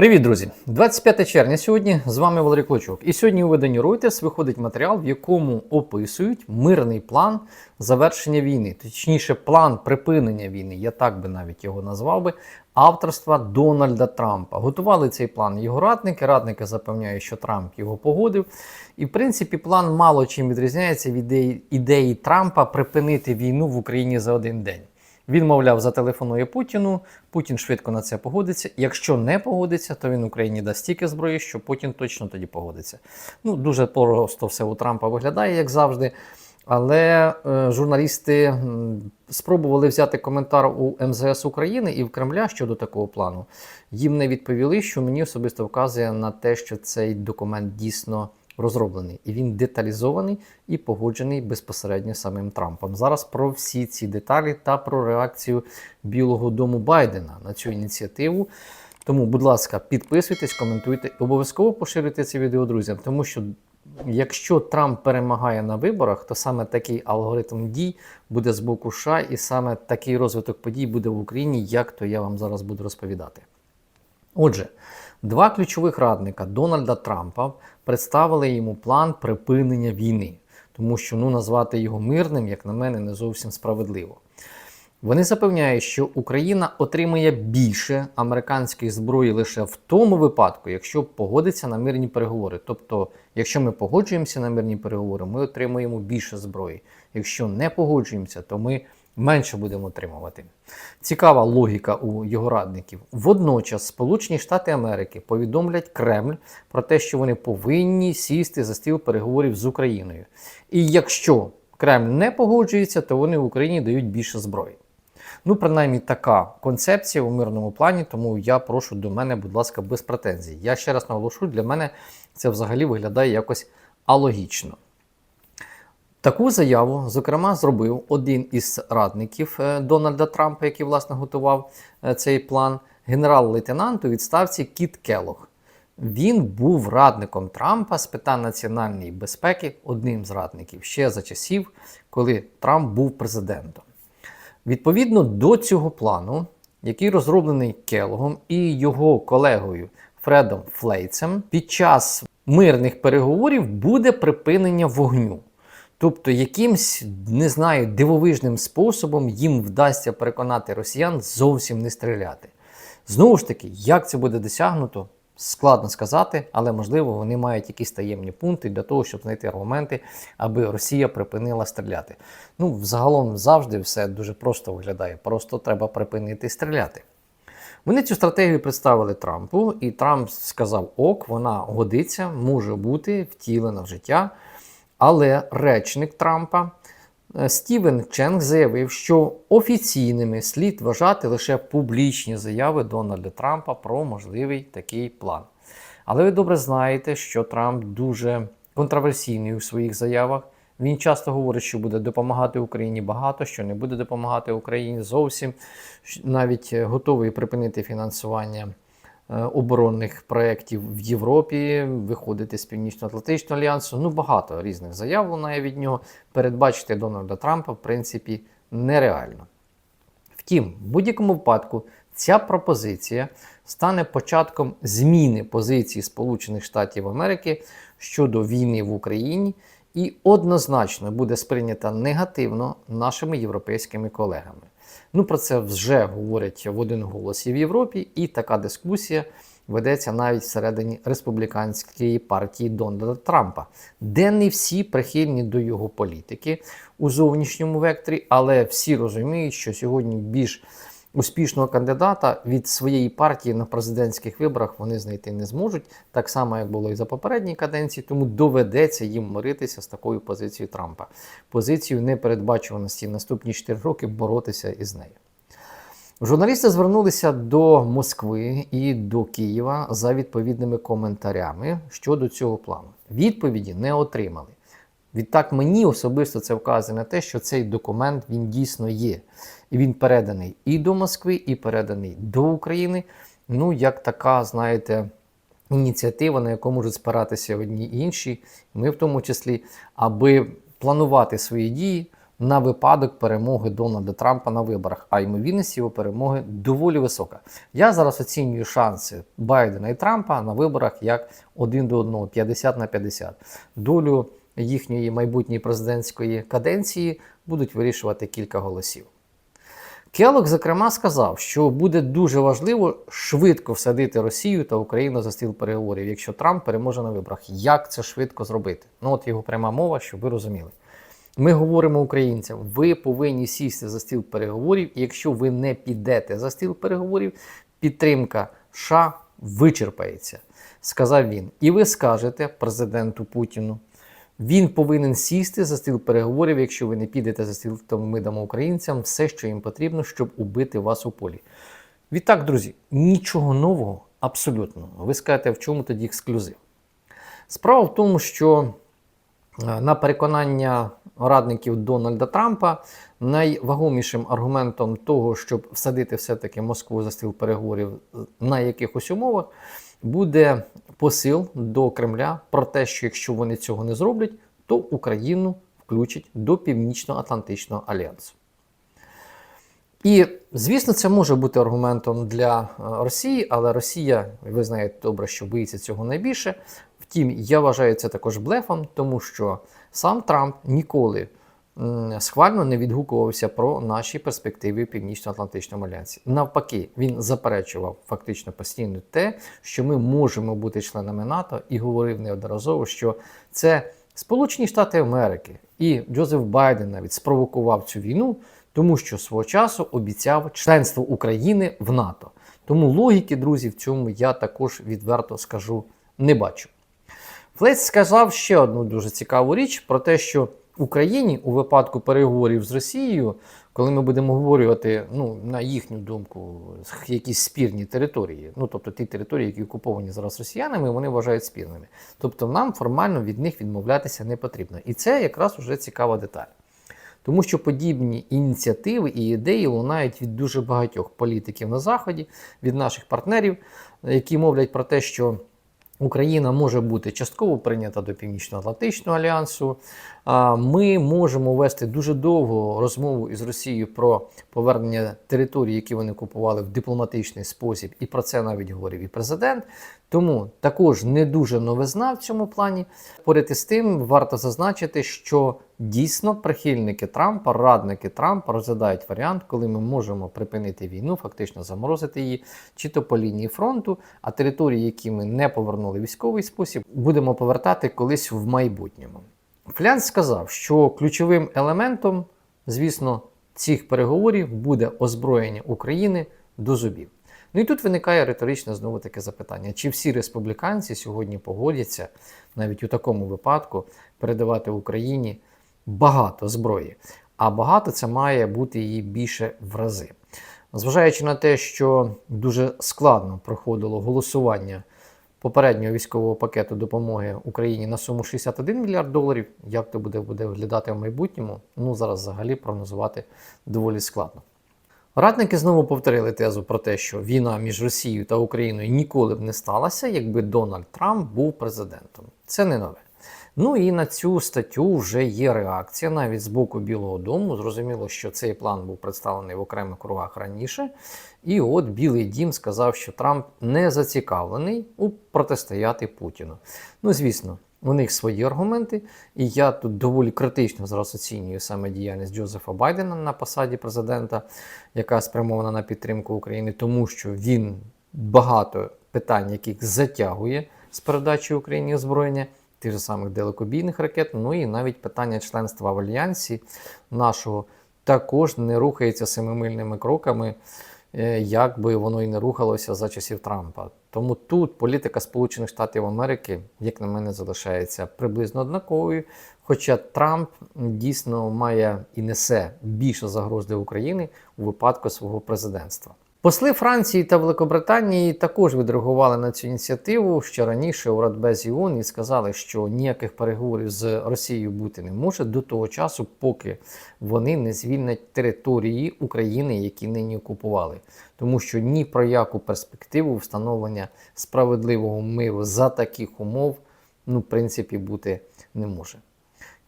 Привіт, друзі! 25 червня сьогодні з вами Валерій Клочок. І сьогодні у виданні Reuters виходить матеріал, в якому описують мирний план завершення війни, точніше, план припинення війни, я так би навіть його назвав би, авторства Дональда Трампа. Готували цей план його радники. Радники запевняють, що Трамп його погодив. І в принципі, план мало чим відрізняється від ідеї, ідеї Трампа припинити війну в Україні за один день. Він, мовляв, зателефонує Путіну. Путін швидко на це погодиться. Якщо не погодиться, то він Україні дасть стільки зброї, що Путін точно тоді погодиться. Ну, дуже просто все у Трампа виглядає, як завжди. Але е, журналісти спробували взяти коментар у МЗС України і в Кремля щодо такого плану. Їм не відповіли, що мені особисто вказує на те, що цей документ дійсно розроблений, і він деталізований і погоджений безпосередньо самим Трампом. Зараз про всі ці деталі та про реакцію Білого Дому Байдена на цю ініціативу. Тому, будь ласка, підписуйтесь, коментуйте обов'язково поширюйте це відео друзям, тому що. Якщо Трамп перемагає на виборах, то саме такий алгоритм дій буде з боку США, і саме такий розвиток подій буде в Україні, як то я вам зараз буду розповідати. Отже, два ключових радника Дональда Трампа представили йому план припинення війни, тому що ну, назвати його мирним, як на мене, не зовсім справедливо. Вони запевняють, що Україна отримає більше американської зброї лише в тому випадку, якщо погодиться на мирні переговори. Тобто, якщо ми погоджуємося на мирні переговори, ми отримуємо більше зброї. Якщо не погоджуємося, то ми менше будемо отримувати. Цікава логіка у його радників. Водночас Сполучені Штати Америки повідомлять Кремль про те, що вони повинні сісти за стіл переговорів з Україною. І якщо Кремль не погоджується, то вони в Україні дають більше зброї. Ну, принаймні, така концепція у мирному плані, тому я прошу до мене, будь ласка, без претензій. Я ще раз наголошую, для мене це взагалі виглядає якось алогічно. Таку заяву, зокрема, зробив один із радників е, Дональда Трампа, який власне готував е, цей план, генерал-лейтенант у відставці Кіт Келлог. Він був радником Трампа з питань національної безпеки, одним з радників ще за часів, коли Трамп був президентом. Відповідно до цього плану, який розроблений Келлогом і його колегою Фредом Флейцем, під час мирних переговорів буде припинення вогню. Тобто, якимсь, не знаю, дивовижним способом їм вдасться переконати росіян зовсім не стріляти. Знову ж таки, як це буде досягнуто, складно сказати, але можливо вони мають якісь таємні пункти для того, щоб знайти аргументи, аби Росія припинила стріляти. Ну, взагалом завжди все дуже просто виглядає. Просто треба припинити стріляти. Вони цю стратегію представили Трампу, і Трамп сказав: ок, вона годиться, може бути втілена в життя. Але речник Трампа е, Стівен Ченг заявив, що офіційними слід вважати лише публічні заяви Дональда Трампа про можливий такий план. Але ви добре знаєте, що Трамп дуже контроверсійний у своїх заявах. Він часто говорить, що буде допомагати Україні багато, що не буде допомагати Україні зовсім, навіть готовий припинити фінансування е, оборонних проєктів в Європі, виходити з Північно-Атлантичного альянсу. Ну, багато різних заяв лунає від нього. Передбачити Дональда Трампа, в принципі, нереально. Втім, в будь-якому випадку ця пропозиція стане початком зміни позиції Сполучених Штатів Америки щодо війни в Україні і однозначно буде сприйнята негативно нашими європейськими колегами. Ну про це вже говорять в один голос і в Європі, і така дискусія ведеться навіть всередині республіканської партії Дональда Трампа, де не всі прихильні до його політики у зовнішньому векторі, але всі розуміють, що сьогодні більш успішного кандидата від своєї партії на президентських виборах вони знайти не зможуть, так само як було і за попередній каденції, тому доведеться їм миритися з такою позицією Трампа, позицією непередбачуваності наступні 4 роки боротися із нею. Журналісти звернулися до Москви і до Києва за відповідними коментарями щодо цього плану. Відповіді не отримали. Відтак мені особисто це вказує на те, що цей документ він дійсно є. І він переданий і до Москви, і переданий до України. Ну, як така, знаєте, ініціатива, на яку можуть спиратися одні і інші, ми в тому числі, аби планувати свої дії на випадок перемоги Дональда Трампа на виборах, а ймовірність його перемоги доволі висока. Я зараз оцінюю шанси Байдена і Трампа на виборах як 1 до 1, 50 на 50. Долю їхньої майбутньої президентської каденції будуть вирішувати кілька голосів. Келок, зокрема, сказав, що буде дуже важливо швидко всадити Росію та Україну за стіл переговорів, якщо Трамп переможе на виборах. Як це швидко зробити? Ну, от його пряма мова, щоб ви розуміли. Ми говоримо українцям, ви повинні сісти за стіл переговорів, і якщо ви не підете за стіл переговорів, підтримка США вичерпається, сказав він. І ви скажете президенту Путіну, він повинен сісти за стіл переговорів. Якщо ви не підете за стіл, то ми дамо українцям все, що їм потрібно, щоб убити вас у полі. Відтак, друзі, нічого нового абсолютно. Ви скажете, в чому тоді ексклюзив? Справа в тому, що е, на переконання радників Дональда Трампа найвагомішим аргументом того, щоб всадити все-таки Москву за стіл переговорів е, на якихось умовах, буде посил до Кремля про те, що якщо вони цього не зроблять, то Україну включать до Північно-Атлантичного альянсу. І, звісно, це може бути аргументом для е, Росії, але Росія, ви знаєте добре, що боїться цього найбільше. Втім, я вважаю це також блефом, тому що сам Трамп ніколи схвально не відгукувався про наші перспективи в Північно-Атлантичному альянсі. Навпаки, він заперечував фактично постійно те, що ми можемо бути членами НАТО, і говорив неодноразово, що це Сполучені Штати Америки і Джозеф Байден навіть спровокував цю війну, тому що свого часу обіцяв членство України в НАТО. Тому логіки, друзі, в цьому я також відверто скажу не бачу. Флець сказав ще одну дуже цікаву річ про те, що Україні у випадку переговорів з Росією, коли ми будемо говорювати, ну, на їхню думку, якісь спірні території, ну тобто ті території, які окуповані зараз росіянами, вони вважають спірними. Тобто нам формально від них відмовлятися не потрібно. І це якраз уже цікава деталь. Тому що подібні ініціативи і ідеї лунають від дуже багатьох політиків на Заході, від наших партнерів, які мовлять про те, що Україна може бути частково прийнята до Північно-Атлантичного альянсу. Ми можемо вести дуже довгу розмову із Росією про повернення територій, які вони купували в дипломатичний спосіб, і про це навіть говорив і президент. Тому також не дуже новизна в цьому плані. Поряд із тим, варто зазначити, що дійсно прихильники Трампа, радники Трампа розглядають варіант, коли ми можемо припинити війну, фактично заморозити її, чи то по лінії фронту, а території, які ми не повернули військовий спосіб, будемо повертати колись в майбутньому. Флянс сказав, що ключовим елементом, звісно, цих переговорів буде озброєння України до зубів. Ну і тут виникає риторичне знову таке запитання: чи всі республіканці сьогодні погодяться навіть у такому випадку передавати Україні багато зброї? А багато це має бути її більше в рази. Зважаючи на те, що дуже складно проходило голосування попереднього військового пакету допомоги Україні на суму 61 мільярд доларів, як то буде, буде виглядати в майбутньому, ну зараз взагалі прогнозувати доволі складно. Радники знову повторили тезу про те, що війна між Росією та Україною ніколи б не сталася, якби Дональд Трамп був президентом. Це не нове. Ну і на цю статтю вже є реакція навіть з боку Білого Дому. Зрозуміло, що цей план був представлений в окремих кругах раніше. І от Білий Дім сказав, що Трамп не зацікавлений у протистояти Путіну. Ну, звісно, у них свої аргументи, і я тут доволі критично зараз оцінюю саме діяльність Джозефа Байдена на посаді президента, яка спрямована на підтримку України, тому що він багато питань, яких затягує з передачі Україні озброєння, тих же самих далекобійних ракет, ну і навіть питання членства в альянсі нашого також не рухається семимильними кроками. Е, Як би воно і не рухалося за часів Трампа. Тому тут політика Сполучених Штатів Америки, як на мене, залишається приблизно однаковою. Хоча Трамп дійсно має і несе більше загроз для України у випадку свого президентства. Посли Франції та Великобританії також відреагували на цю ініціативу ще раніше у Радбезі ООН і сказали, що ніяких переговорів з Росією бути не може до того часу, поки вони не звільнять території України, які нині окупували. Тому що ні про яку перспективу встановлення справедливого миру за таких умов, ну, в принципі, бути не може.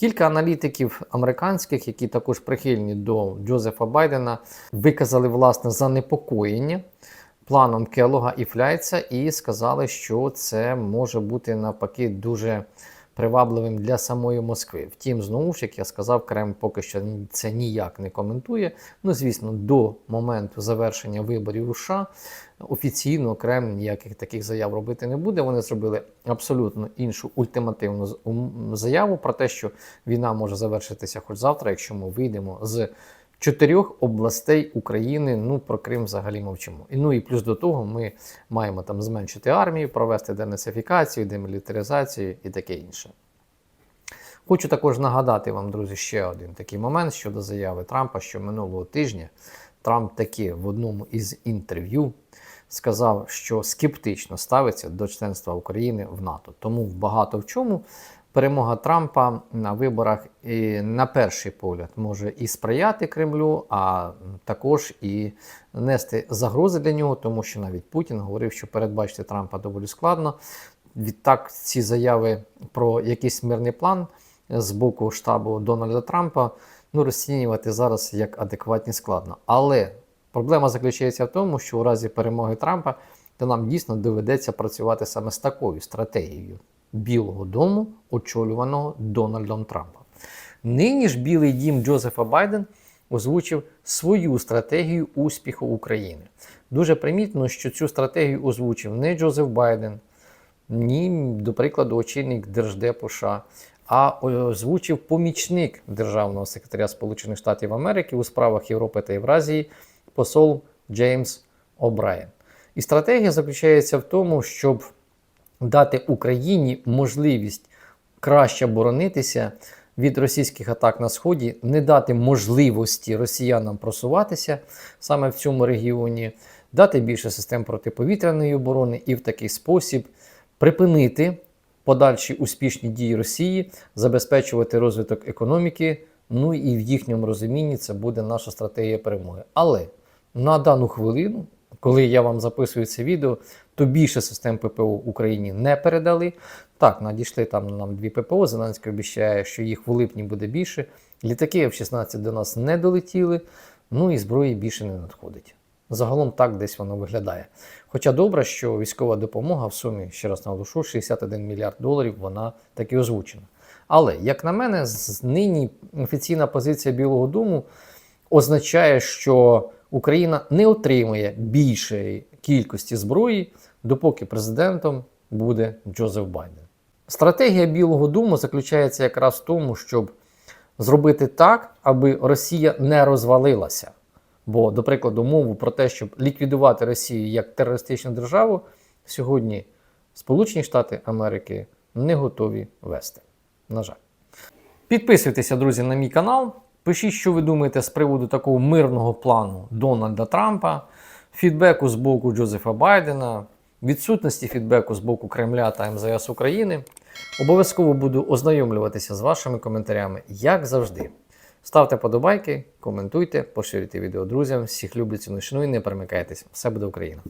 Кілька аналітиків американських, які також прихильні до Джозефа Байдена, виказали власне занепокоєння планом Келога і Фляйца і сказали, що це може бути навпаки дуже привабливим для самої Москви. Втім, знову ж як я сказав, Кремль поки що це ніяк не коментує. Ну, звісно, до моменту завершення виборів у США офіційно Кремль ніяких таких заяв робити не буде. Вони зробили абсолютно іншу ультимативну заяву про те, що війна може завершитися хоч завтра, якщо ми вийдемо з чотирьох областей України. Ну про Крим взагалі мовчимо. І ну і плюс до того, ми маємо там зменшити армію, провести денацифікацію, демілітаризацію і таке інше. Хочу також нагадати вам, друзі, ще один такий момент щодо заяви Трампа, що минулого тижня Трамп таки в одному із інтерв'ю сказав, що скептично ставиться до членства України в НАТО. Тому багато в чому перемога Трампа на виборах і на перший погляд може і сприяти Кремлю, а також і нести загрози для нього, тому що навіть Путін говорив, що передбачити Трампа доволі складно. Відтак, ці заяви про якийсь мирний план з боку штабу Дональда Трампа ну, розцінювати зараз як адекватні складно. Але проблема заключається в тому, що у разі перемоги Трампа то нам дійсно доведеться працювати саме з такою стратегією Білого Дому, очолюваного Дональдом Трампом. Нині ж Білий дім Джозефа Байден озвучив свою стратегію успіху України. Дуже примітно, що цю стратегію озвучив не Джозеф Байден, ні, до прикладу, очільник Держдепу США, а озвучив помічник державного секретаря Сполучених Штатів Америки у справах Європи та Євразії посол Джеймс О'Брайен. І стратегія заключається в тому, щоб дати Україні можливість краще боронитися від російських атак на сході, не дати можливості росіянам просуватися саме в цьому регіоні, дати більше систем протиповітряної оборони і в такий спосіб припинити подальші успішні дії Росії, забезпечувати розвиток економіки. Ну і в їхньому розумінні це буде наша стратегія перемоги. Але на дану хвилину, коли я вам записую це відео, то більше систем ППО Україні не передали. Так, надійшли там нам дві ППО. Зеленський обіцяє, що їх в липні буде більше. Літаки F-16 до нас не долетіли, ну і зброї більше не надходить. Загалом так десь воно виглядає. Хоча добре, що військова допомога в сумі, ще раз наголошу, 61 мільярд доларів, вона таки озвучена. Але, як на мене, нині офіційна позиція Білого Дому означає, що Україна не отримує більшої кількості зброї, допоки президентом буде Джозеф Байден. Стратегія Білого Дому заключається якраз в тому, щоб зробити так, аби Росія не розвалилася. Бо, до прикладу, мову про те, щоб ліквідувати Росію як терористичну державу, сьогодні Сполучені Штати Америки не готові вести. На жаль. Підписуйтеся, друзі, на мій канал. Пишіть, що ви думаєте з приводу такого мирного плану Дональда Трампа, фідбеку з боку Джозефа Байдена, відсутності фідбеку з боку Кремля та МЗС України. Обов'язково буду ознайомлюватися з вашими коментарями, як завжди. Ставте подобайки, коментуйте, поширюйте відео друзям. Всіх люблю, ціную, шаную, не перемикайтесь. Все буде Україна!